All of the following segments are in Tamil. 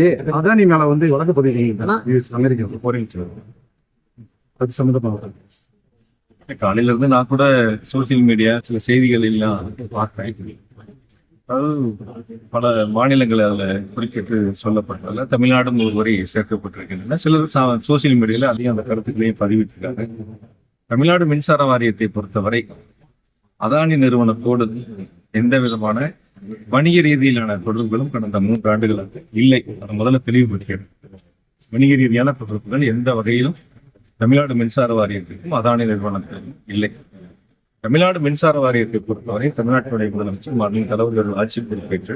ஏ அதானி மேல வந்து வழக்கு பதிவு அமெரிக்கா போறீங்க அது சம்பந்தமாக காலையில இருந்து நான் கூட சோசியல் மீடியா சில செய்திகள் எல்லாம் பார்த்தேன் அதாவது பல மாநிலங்கள் அதுல குறிப்பிட்டு சொல்லப்பட்டதில்ல தமிழ்நாடும் ஒரு வரி சேர்க்கப்பட்டிருக்கின்றன. சிலர் சோசியல் மீடியால அதிகம் அந்த கருத்துக்களையும் பதிவிட்டிருக்காங்க. தமிழ்நாடு மின்சார வாரியத்தை பொறுத்தவரை அதானி நிறுவனத்தோடு எந்த விதமான வணிக ரீதியிலான தொடர்புகளும் கடந்த மூன்று ஆண்டுகளாக இல்லை. அதை முதல்ல தெளிவுபடுத்தியது வணிக ரீதியான தொடர்புகள் எந்த வகையிலும் தமிழ்நாடு மின்சார வாரியத்திற்கும் அதானி நிறுவனத்திற்கும் இல்லை. தமிழ்நாடு மின்சார வாரியத்தை பொறுத்தவரை தமிழ்நாட்டினுடைய முதலமைச்சர் மாநில தலைவர்கள் ஆட்சி பொறுப்பேற்று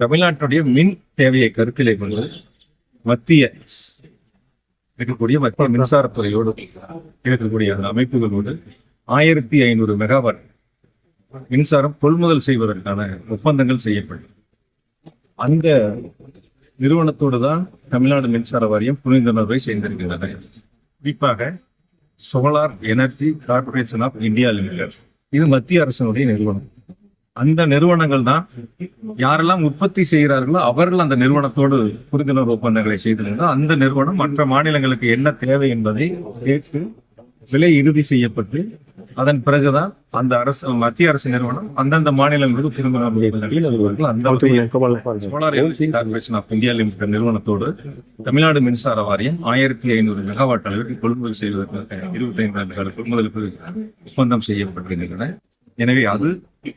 தமிழ்நாட்டுடைய மின் தேவையை கருத்திலே கொண்டு மத்திய இருக்கக்கூடிய மத்திய மின்சாரத்துறையோடு இருக்கக்கூடிய அந்த அமைப்புகளோடு ஆயிரத்தி ஐநூறு மெகாவாட் மின்சாரம் கொள்முதல் செய்வதற்கான ஒப்பந்தங்கள் செய்யப்படும். அந்த நிறுவனத்தோடு தான் தமிழ்நாடு மின்சார வாரியம் புரிந்துணர்வை செய்திருக்கின்றன குறிப்பாக solar energy corporation of India limited. இது மத்திய அரசினுடைய நிறுவனம். அந்த நிறுவனங்கள் தான் யாரெல்லாம் உற்பத்தி செய்கிறார்களோ அவர்கள் அந்த நிறுவனத்தோடு புரிந்துணர்வு ஒப்பந்தங்களை செய்திருந்தால் அந்த நிறுவனம் மற்ற மாநிலங்களுக்கு என்ன தேவை என்பதை கேட்டு விலை இறுதி செய்யப்பட்டு அதன் பிறகுதான் அந்த அரசு மத்திய அரசு நிறுவனம் அந்தந்த மாநிலங்களுக்கு அவர்கள் அந்த வகையில் solar energy corporation of India limited நிறுவனத்தோடு Tamil Nadu மின்சார வாரியம் ஆயிரத்தி ஐநூறு மெகாவாட் அளவிற்கு கொள்முதல் செய்வதற்கு இருபத்தி ஐந்து ஆண்டுகள் கொள்முதலுக்கு ஒப்பந்தம் செய்யப்பட்டிருக்கின்றன. எனவே அது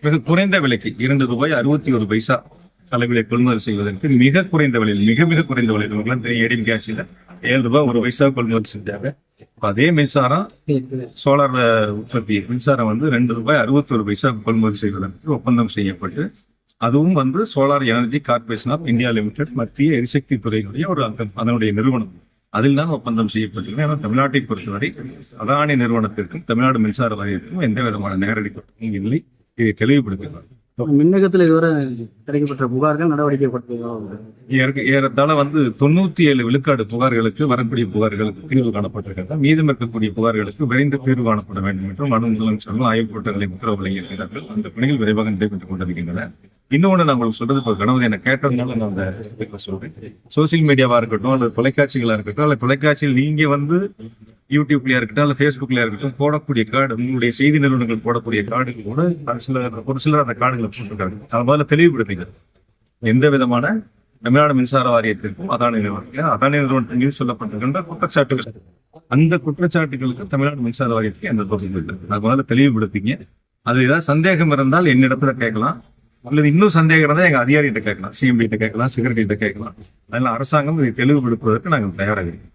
மிக குறைந்த விலைக்கு இரண்டு ரூபாய் அறுபத்தி ஒரு பைசா அளவிலே கொள்முதல் செய்வதற்கு மிக குறைந்த விலையில் மிக மிக குறைந்த விலையில் ஏடிஎம் கேஷில் ஏழு ரூபாய் ஒரு பைசா கொள்முதல் செஞ்சாங்க. அதே மின்சாரம் சோலார் உற்பத்தி மின்சாரம் வந்து ரெண்டு ரூபாய் அறுபத்தி ஒரு பைசா கொள்முதல் செய்வதற்கு ஒப்பந்தம் செய்யப்பட்டு அதுவும் வந்து solar energy corporation of India limited மத்திய எரிசக்தி துறையினுடைய ஒரு அதனுடைய நிறுவனம். அதில் தான் ஒப்பந்தம் செய்யப்பட்டிருக்கிறது ஏன்னா தமிழ்நாட்டை பொறுத்தவரை அதானி நிறுவனத்திற்கும் தமிழ்நாடு மின்சார வாரியத்திற்கும் எந்த விதமான நேரடி இல்லை. இதை தெளிவுபடுத்துகிறார் மின்னகத்தில் இதுவரை கிடைக்கப்பட்ட புகார்கள் நடவடிக்கை ஏறத்தாழ வந்து தொண்ணூத்தி ஏழு விழுக்காடு புகார்களுக்கு வரக்கூடிய புகார்களுக்கு தீர்வு காணப்பட்டிருக்கிறது? மீதம் இருக்கக்கூடிய புகார்களுக்கு விரைந்து தீர்வு காணப்பட வேண்டும் என்று மனு முதலமைச்சர்களும் ஆய்வுக் கூட்டங்களை உத்தரவு வழங்கியிருக்கிறார்கள் அந்த பணிகள் விரைவாக நடைபெற்றுக் கொண்டிருக்கின்றன. இன்னொன்று நான் உங்களுக்கு சொல்றது இப்போ கணவர் என்ன கேட்டதுனால நான் அந்த சொல்றேன். சோசியல் மீடியாவா இருக்கட்டும் அல்லது தொலைக்காட்சிகளா இருக்கட்டும் அல்லது தொலைக்காட்சியில் நீங்க வந்து யூடியூப்லயா இருக்கட்டும் அல்லது ஃபேஸ்புக்லயா இருக்கட்டும் போடக்கூடிய கார்டு உங்களுடைய செய்தி நிறுவனங்கள் போடக்கூடிய கார்டு கூட ஒரு சிலர் ஒரு சிலர் அந்த கார்டுகளை போட்டிருக்காங்க. அது முதல்ல தெளிவுபடுத்திங்க. எந்த விதமான தமிழ்நாடு மின்சார வாரியத்திற்கும் அதானி நிறுவனம் அதானி நிறுவனத்தின் மீது சொல்லப்பட்டிருக்கின்ற குற்றச்சாட்டுகள். அந்த குற்றச்சாட்டுகளுக்கு தமிழ்நாடு மின்சார வாரியத்துக்கு எந்த தொடர்பும் இல்லை. அது முதல்ல தெளிவுபடுத்திங்க. அது ஏதாவது சந்தேகம் இருந்தால் என்னிடத்துல கேட்கலாம். அல்லது இன்னும் சந்தேகம் இருந்தால் எங்கள் அதிகாரிகிட்ட கேட்கலாம் சிஎம்பி கிட்ட கேட்கலாம் செக்ரட்டரிகிட்ட கேட்கலாம். அதனால அரசாங்கம் இதை தெளிவுபடுத்துவதற்கு நாங்கள் தயாராக இருக்கிறோம்.